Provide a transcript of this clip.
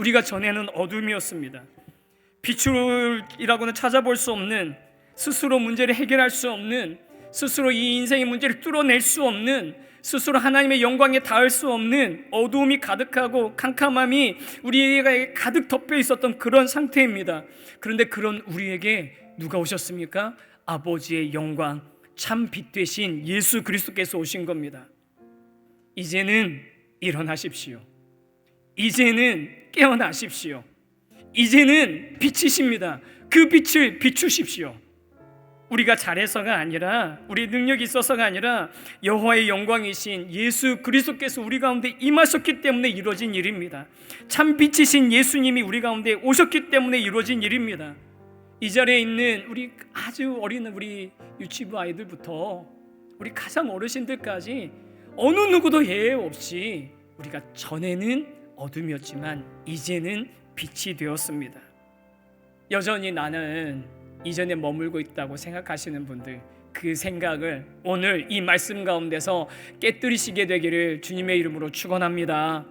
우리가 전에는 어둠이었습니다. 비출이라고는 찾아볼 수 없는 스스로 문제를 해결할 수 없는 스스로 이 인생의 문제를 뚫어낼 수 없는 스스로 하나님의 영광에 닿을 수 없는 어두움이 가득하고 캄캄함이 우리에게 가득 덮여 있었던 그런 상태입니다. 그런데 그런 우리에게 누가 오셨습니까? 아버지의 영광, 참 빛 되신 예수 그리스도께서 오신 겁니다. 이제는 일어나십시오. 이제는 깨어나십시오. 이제는 빛이십니다. 그 빛을 비추십시오. 우리가 잘해서가 아니라 우리 능력이 있어서가 아니라 여호와의 영광이신 예수 그리스도께서 우리 가운데 임하셨기 때문에 이루어진 일입니다. 참 빛이신 예수님이 우리 가운데 오셨기 때문에 이루어진 일입니다. 이 자리에 있는 우리 아주 어린 우리 유치부 아이들부터 우리 가장 어르신들까지 어느 누구도 예외 없이 우리가 전에는 어둠이었지만 이제는 빛이 되었습니다. 여전히 나는 이전에 머물고 있다고 생각하시는 분들 그 생각을 오늘 이 말씀 가운데서 깨뜨리시게 되기를 주님의 이름으로 축원합니다.